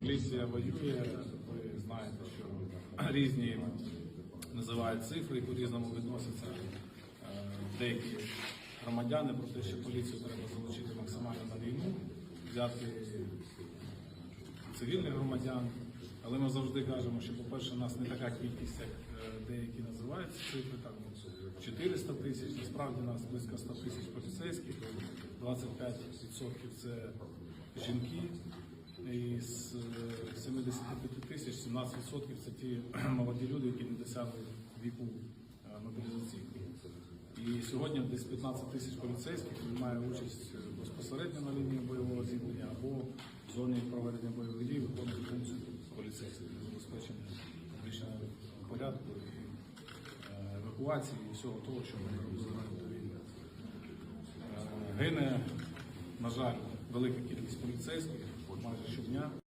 Поліція воює, ви знаєте, що різні називають цифри по-різному відносяться е, деякі громадяни про те, що поліцію треба залучити максимально на війну, взяти цивільних громадян. Але ми завжди кажемо, що, по-перше, у нас не така кількість, як е, деякі називають цифри, там 400 тисяч, насправді у нас близько 100 тисяч поліцейських, 25% це жінки, з е, 75 тисяч 17% це ті молоді люди, які не досягли віку е, мобілізаційного. І сьогодні десь 15 тисяч поліцейських приймає участь е, безпосередньо на лінії бойового зіткнення або в зоні проведення бойових дій виконують функцію поліцейських для забезпечення публічного порядку і е, евакуації і всього того, що ми. Е, Гине, на жаль, велика кількість поліцейських майже щодня.